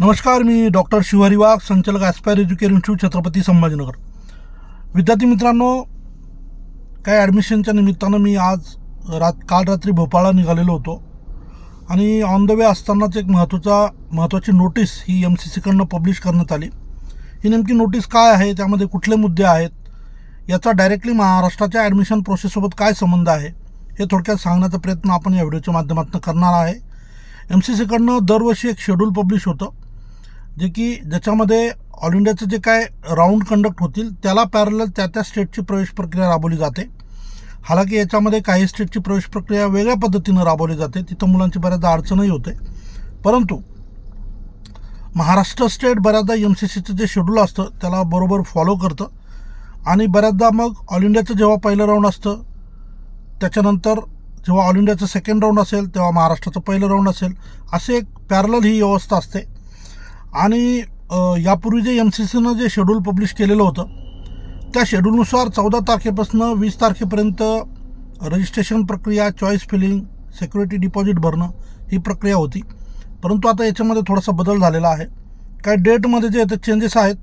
नमस्कार मी डॉक्टर शिवहरी वाघ संचालक aspire educare institute Chhatrapati Sambhajinagar. विद्यार्थी मित्रांनो काय ॲडमिशनच्या निमित्तानं मी आज रात काल रात्री भोपाळला निघालेलो होतो. आणि ऑन द वे असतानाच एक महत्त्वाचा महत्त्वाची नोटीस ही एम सी सीकडनं पब्लिश करण्यात आली. ही नेमकी नोटीस काय आहे? त्यामध्ये कुठले मुद्दे आहेत? याचा डायरेक्टली महाराष्ट्राच्या ॲडमिशन प्रोसेससोबत काय संबंध आहे? हे थोडक्यात सांगण्याचा प्रयत्न आपण या व्हिडिओच्या माध्यमातून करणार आहे. एम सी सीकडनं दरवर्षी एक शेड्यूल पब्लिश होतं. जे की ज्याच्यामध्ये ऑल इंडियाचं जे काय राऊंड कंडक्ट होतील त्याला पॅरल त्या त्या स्टेटची प्रवेश प्रक्रिया राबवली जाते. हालाकी याच्यामध्ये काही स्टेटची प्रवेश प्रक्रिया वेगळ्या पद्धतीनं राबवली जाते तिथं मुलांची बऱ्याचदा अडचणही होते. परंतु महाराष्ट्र स्टेट बऱ्याचदा एम सी सीचं जे शेड्यूल असतं त्याला बरोबर फॉलो करतं. आणि बऱ्याचदा मग ऑल इंडियाचं जेव्हा पहिलं राऊंड असतं त्याच्यानंतर जेव्हा ऑल इंडियाचं सेकंड राऊंड असेल तेव्हा महाराष्ट्राचं पहिलं राऊंड असेल असे एक पॅरल ही व्यवस्था असते. आणि यापूर्वी जे एम सी सीनं जे शेड्यूल पब्लिश केलेलं होतं त्या शेड्यूलनुसार चौदा तारखेपासून वीस तारखेपर्यंत रजिस्ट्रेशन प्रक्रिया चॉईस फिलिंग सिक्युरिटी डिपॉझिट भरणं ही प्रक्रिया होती. परंतु आता याच्यामध्ये थोडासा बदल झालेला आहे. काय डेटमध्ये जे आता चेंजेस आहेत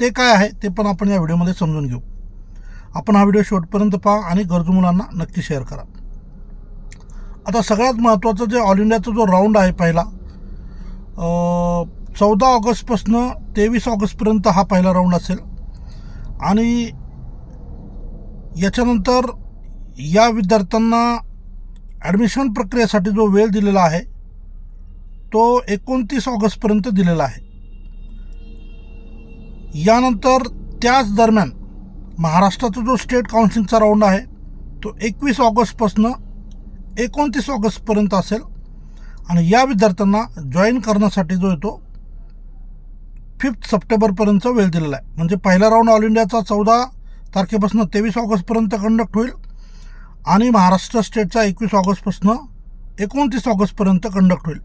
ते काय आहे ते पण आपण या व्हिडिओमध्ये समजून घेऊ. आपण हा व्हिडिओ शेवटपर्यंत पहा आणि गरजू मुलांना नक्की शेअर करा. आता सगळ्यात महत्त्वाचं जे ऑल इंडियाचा जो राऊंड आहे पहिला चौदा ऑगस्टपासनं तेवीस ऑगस्टपर्यंत हा पहिला राऊंड असेल. आणि याच्यानंतर या विद्यार्थ्यांना ॲडमिशन प्रक्रियेसाठी जो वेळ दिलेला आहे तो एकोणतीस ऑगस्टपर्यंत दिलेला आहे. यानंतर त्याच दरम्यान महाराष्ट्राचा जो स्टेट काउन्सिलिंगचा राऊंड आहे तो एकवीस ऑगस्टपासनं एकोणतीस ऑगस्टपर्यंत असेल. आणि या विद्यार्थ्यांना जॉईन करण्यासाठी जो येतो फिफ्थ सप्टेंबरपर्यंत वेळ दिलेला आहे. म्हणजे पहिला राऊंड ऑल इंडियाचा चौदा तारखेपासून तेवीस ऑगस्टपर्यंत कंडक्ट होईल आणि महाराष्ट्र स्टेटचा एकवीस ऑगस्टपासून एकोणतीस ऑगस्टपर्यंत कंडक्ट होईल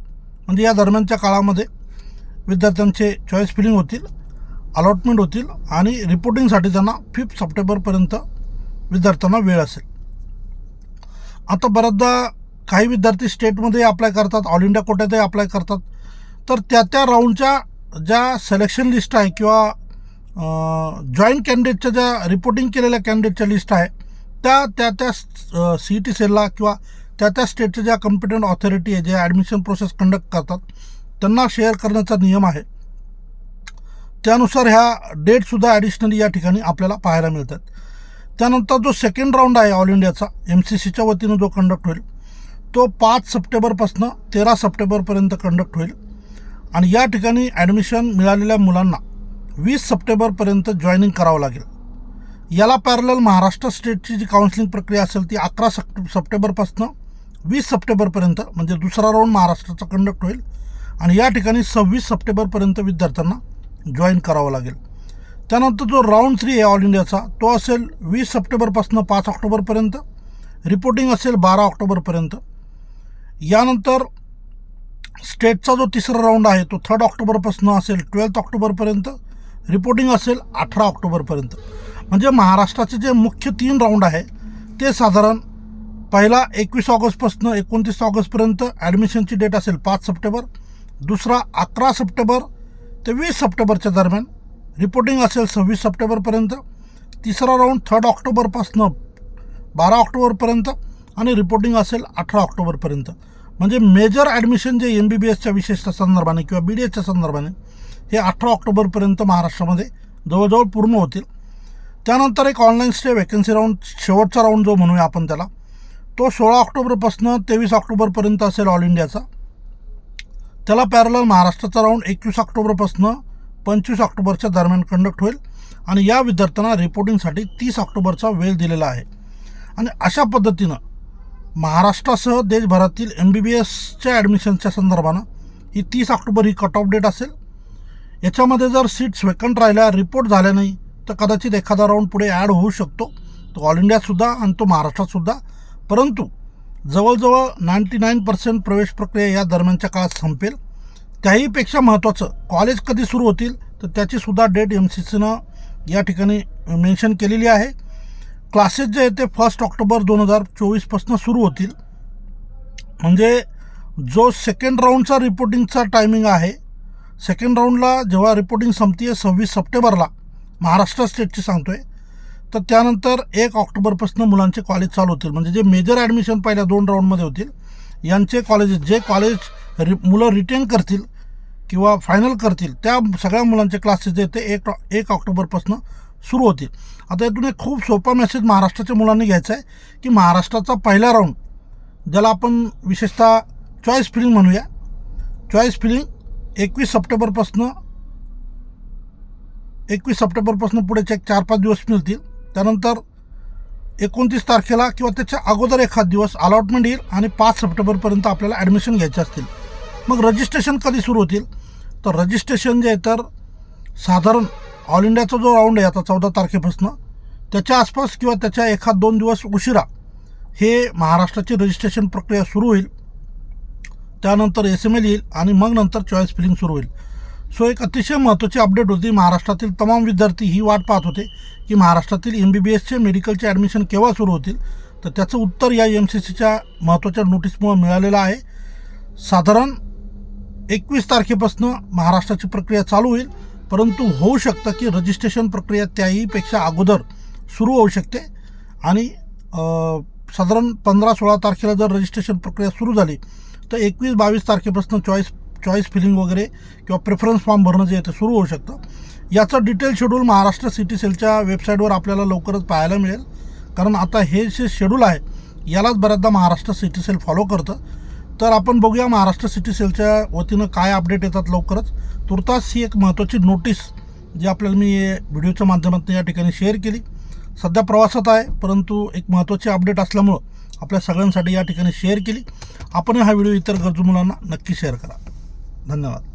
म्हणजे या दरम्यानच्या काळामध्ये विद्यार्थ्यांचे चॉईस फिलिंग होतील अलॉटमेंट होतील आणि रिपोर्टिंगसाठी त्यांना फिफ्थ सप्टेंबरपर्यंत विद्यार्थ्यांना वेळ असेल. आता बऱ्याचदा काही विद्यार्थी स्टेटमध्ये अप्लाय करतात ऑल इंडिया कोट्यातही अप्लाय करतात. तर त्या त्या राऊंडच्या ज्या सिलेक्शन लिस्ट आहे किंवा जॉईंट कॅन्डिडेटच्या ज्या रिपोर्टिंग केलेल्या कॅन्डिडेटच्या लिस्ट आहे त्या त्या त्या सी टी सेलला किंवा त्या त्या स्टेटच्या ज्या कॉम्पिटंट ऑथॉरिटी आहे जे ॲडमिशन प्रोसेस कंडक्ट करतात त्यांना शेअर करण्याचा नियम आहे. त्यानुसार ह्या डेटसुद्धा ॲडिशनली या ठिकाणी आपल्याला पाहायला मिळतात. त्यानंतर जो सेकंड राऊंड आहे ऑल इंडियाचा एम सी सीच्या वतीनं जो कंडक्ट होईल तो पाच सप्टेंबरपासनं तेरा सप्टेंबरपर्यंत कंडक्ट होईल. आणि या ठिकाणी ॲडमिशन मिळालेल्या मुलांना वीस सप्टेंबरपर्यंत जॉईनिंग करावं लागेल. याला पॅरल महाराष्ट्र स्टेटची जी काउन्सिलिंग प्रक्रिया असेल ती अकरा सप्ट सप्टेंबरपासून वीस सप्टेंबरपर्यंत म्हणजे दुसरा राऊंड महाराष्ट्राचा कंडक्ट होईल. आणि या ठिकाणी सव्वीस सप्टेंबरपर्यंत विद्यार्थ्यांना जॉईन करावं लागेल. त्यानंतर जो राऊंड थ्री आहे ऑल इंडियाचा तो असेल वीस सप्टेंबरपासून पाच ऑक्टोबरपर्यंत. रिपोर्टिंग असेल बारा ऑक्टोबरपर्यंत. यानंतर स्टेटचा जो तिसरा राऊंड आहे तो थर्ड ऑक्टोबरपासून असेल ट्वेल्थ ऑक्टोबरपर्यंत. रिपोर्टिंग असेल अठरा ऑक्टोबरपर्यंत. म्हणजे महाराष्ट्राचे जे मुख्य तीन राऊंड आहे ते साधारण पहिला एकवीस ऑगस्टपासून एकोणतीस ऑगस्टपर्यंत ॲडमिशनची डेट असेल पाच सप्टेंबर. दुसरा अकरा सप्टेंबर ते वीस सप्टेंबरच्या दरम्यान रिपोर्टिंग असेल सव्वीस सप्टेंबरपर्यंत. तिसरा राऊंड थर्ड ऑक्टोबरपासनं बारा ऑक्टोबरपर्यंत आणि रिपोर्टिंग असेल अठरा ऑक्टोबरपर्यंत. म्हणजे मेजर ॲडमिशन जे एम बी बी एसच्या विशेषतः संदर्भाने किंवा बी डी एसच्या संदर्भाने हे अठरा ऑक्टोबरपर्यंत महाराष्ट्रामध्ये जवळजवळ पूर्ण होतील. त्यानंतर एक ऑनलाईन स्टे वॅकन्सी राऊंड शेवटचा राऊंड जो म्हणूया आपण त्याला तो सोळा ऑक्टोबरपासून तेवीस ऑक्टोबरपर्यंत असेल ऑल इंडियाचा त्याला पॅरल महाराष्ट्राचा राऊंड एकवीस ऑक्टोबरपासून पंचवीस ऑक्टोबरच्या दरम्यान कंडक्ट होईल आणि या विद्यार्थ्यांना रिपोर्टिंगसाठी तीस ऑक्टोबरचा वेळ दिलेला आहे. आणि अशा पद्धतीनं महाराष्ट्रासह देशभरातील एम बी बी एसच्या ॲडमिशनच्या संदर्भानं ही तीस ऑक्टोबर ही कट ऑफ डेट असेल. याच्यामध्ये जर सीट्स वेकंट राहिल्या रिपोर्ट झाल्या नाही तर कदाचित एखादा राऊंड पुढे ॲड होऊ शकतो. तो ऑल इंडियातसुद्धा आणि तो महाराष्ट्रातसुद्धा परंतु जवळजवळ नाईंटी नाईन पर्सेंट प्रवेश प्रक्रिया या दरम्यानच्या काळात संपेल. त्याहीपेक्षा महत्त्वाचं कॉलेज कधी सुरू होतील तर त्याचीसुद्धा डेट एम सी सीनं या ठिकाणी मेन्शन केलेली आहे. क्लासेस जे आहेत ते फर्स्ट ऑक्टोबर दोन हजार चोवीसपासून सुरू होतील. म्हणजे जो सेकंड राऊंडचा रिपोर्टिंगचा टायमिंग आहे सेकंड राऊंडला जेव्हा रिपोर्टिंग संपते सव्वीस सप्टेंबरला महाराष्ट्र स्टेटची सांगतोय तर त्यानंतर एक ऑक्टोबरपासून मुलांचे कॉलेज चालू होतील. म्हणजे जे मेजर ॲडमिशन पहिल्या दोन राऊंडमध्ये होतील यांचे कॉलेजेस जे कॉलेज रि मुलं रिटेन करतील किंवा फायनल करतील त्या सगळ्या मुलांचे क्लासेस जे ते एक एक ऑक्टोबरपासून सुरू होतील आता यातून एक खूप सोपा मेसेज महाराष्ट्राच्या मुलांनी घ्यायचा आहे की महाराष्ट्राचा पहिला राऊंड ज्याला आपण विशेषतः चॉईस फिलिंग म्हणूया. चॉईस फिलिंग एकवीस सप्टेंबरपासून एकवीस सप्टेंबरपासून पुढेचे एक चार पाच दिवस मिळतील. त्यानंतर एकोणतीस तारखेला किंवा त्याच्या अगोदर एखाद दिवस अलॉटमेंट येईल आणि पाच सप्टेंबरपर्यंत आपल्याला ॲडमिशन घ्यायचे असतील. मग रजिस्ट्रेशन कधी सुरू होतील? तर रजिस्ट्रेशन जे आहे तर साधारण ऑल इंडियाचा जो राऊंड आहे आता चौदा तारखेपासून त्याच्या आसपास किंवा त्याच्या एखाद दोन दिवस उशिरा हे महाराष्ट्राची रजिस्ट्रेशन प्रक्रिया सुरू होईल. त्यानंतर एस एम एल येईल आणि मग नंतर चॉईस फिलिंग सुरू होईल. सो एक अतिशय महत्त्वाची अपडेट होती. महाराष्ट्रातील तमाम विद्यार्थी ही वाट पाहत होते की महाराष्ट्रातील एम बी बी एसचे मेडिकलचे ॲडमिशन केव्हा सुरू होतील? तर त्याचं उत्तर या एम सी सीच्या महत्त्वाच्या नोटीसमुळे मिळालेलं आहे. साधारण एकवीस तारखेपासून महाराष्ट्राची प्रक्रिया चालू होईल. परंतु होऊ शकतं की रजिस्ट्रेशन प्रक्रिया त्याहीपेक्षा अगोदर सुरू होऊ शकते. आणि साधारण पंधरा सोळा तारखेला जर रजिस्ट्रेशन प्रक्रिया सुरू झाली तर एकवीस बावीस तारखेपासून चॉईस चॉईस फिलिंग वगैरे किंवा प्रेफरन्स फॉर्म भरणं जे आहे ते सुरू होऊ शकतं. याचं डिटेल शेड्यूल महाराष्ट्र सिटी सेलच्या वेबसाईटवर आपल्याला लवकरच पाहायला मिळेल. कारण आता हे जे शेड्यूल आहे यालाच बऱ्याचदा महाराष्ट्र सिटी सेल फॉलो करतं. तर आपण बघूया महाराष्ट्र सिटी सेलच्या वतीनं काय अपडेट येतात लवकरच. तुर्तास ही एक महत्त्वाची नोटीस जी आपल्याला मी व्हिडिओच्या माध्यमातून या ठिकाणी शेअर केली. सध्या प्रवासात आहे परंतु एक महत्त्वाची अपडेट असल्यामुळं आपल्या सगळ्यांसाठी या ठिकाणी शेअर केली. आपण हा व्हिडिओ इतर गरजू मुलांना नक्की शेअर करा. धन्यवाद.